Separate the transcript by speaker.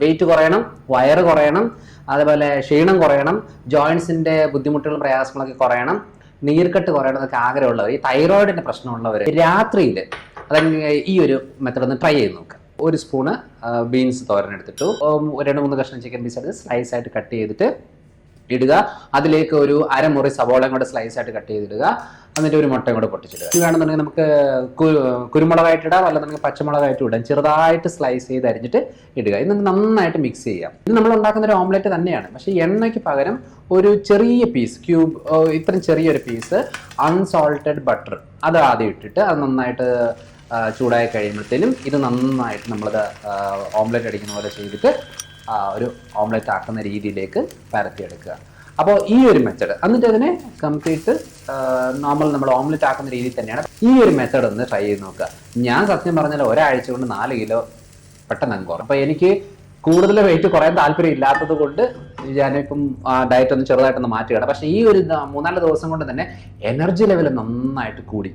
Speaker 1: Wait കുറയണം വയറ് കുറയണം അതുപോലെ ക്ഷീണം കുറയണം ജോയിൻസിന്റെ ബുദ്ധിമുട്ടുകളും പ്രയാസങ്ങളൊക്കെ കുറയണം നീർക്കെട്ട് കുറയണം എന്നൊക്കെ ആഗ്രഹമുള്ളവർ ഈ തൈറോയിഡിന്റെ പ്രശ്നമുള്ളവർ രാത്രിയിൽ അതായത് ഈ ഒരു മെത്തഡ് ഒന്ന് ട്രൈ ചെയ്ത് നോക്കുക ഒരു സ്പൂണ് ബീൻസ് തോരൻ എടുത്തിട്ടു രണ്ട് മൂന്ന് കഷ്ണം ചിക്കൻ പീസ് എടുത്ത് സ്ലൈസ് ആയിട്ട് കട്ട് ചെയ്തിട്ട് ഇടുക. അതിലേക്ക് ഒരു അരമുറി സവോളയും കൂടെ സ്ലൈസ് ആയിട്ട് കട്ട് ചെയ്തിടുക. എന്നിട്ട് ഒരു മുട്ടയും കൂടെ പൊട്ടിച്ചിടുക. വേണമെന്നുണ്ടെങ്കിൽ നമുക്ക് കുരുമുളകായിട്ട് ഇടാം. അല്ലെന്നുണ്ടെങ്കിൽ പച്ചമുളകായിട്ട് ഇടാം. ചെറുതായിട്ട് സ്ലൈസ് ചെയ്ത് അരിഞ്ഞിട്ട് ഇടുക. ഇത് നന്നായിട്ട് മിക്സ് ചെയ്യാം. ഇത് നമ്മൾ ഉണ്ടാക്കുന്ന ഒരു ഓംലെറ്റ് തന്നെയാണ്. പക്ഷേ എണ്ണയ്ക്ക് പകരം ഒരു ചെറിയ പീസ് ക്യൂബ് ഇത്രയും ചെറിയൊരു പീസ് അൺസോൾട്ടഡ് ബട്ടർ അത് ആദ്യം ഇട്ടിട്ട് അത് നന്നായിട്ട് ചൂടായി കഴിയുമ്പോഴത്തേനും ഇത് നന്നായിട്ട് നമ്മളത് ഓംലെറ്റ് അടിക്കുന്ന പോലെ ചെയ്തിട്ട് ഒരു ഓംലെറ്റ് ആക്കുന്ന രീതിയിലേക്ക് പരത്തിയെടുക്കുക. അപ്പോൾ ഈ ഒരു മെത്തേഡ് എന്നിട്ട് അതിനെ കംപ്ലീറ്റ് നോർമൽ നമ്മൾ ഓംലെറ്റ് ആക്കുന്ന രീതിയിൽ തന്നെയാണ് ഈ ഒരു മെത്തേഡ് ഒന്ന് ട്രൈ ചെയ്ത് നോക്കുക. ഞാൻ സത്യം പറഞ്ഞാൽ ഒരാഴ്ച കൊണ്ട് നാല് കിലോ പെട്ടെന്ന് അങ്ങ് കുറയും. അപ്പോൾ എനിക്ക് കൂടുതൽ വെയിറ്റ് കുറയാൻ താല്പര്യം ഇല്ലാത്തത് കൊണ്ട് ഞാനിപ്പം ഡയറ്റ് ഒന്ന് ചെറുതായിട്ടൊന്ന് മാറ്റുകയാണ്. പക്ഷേ ഈ ഒരു മൂന്നാൽ ദിവസം കൊണ്ട് തന്നെ എനർജി ലെവൽ നന്നായിട്ട് കൂടി.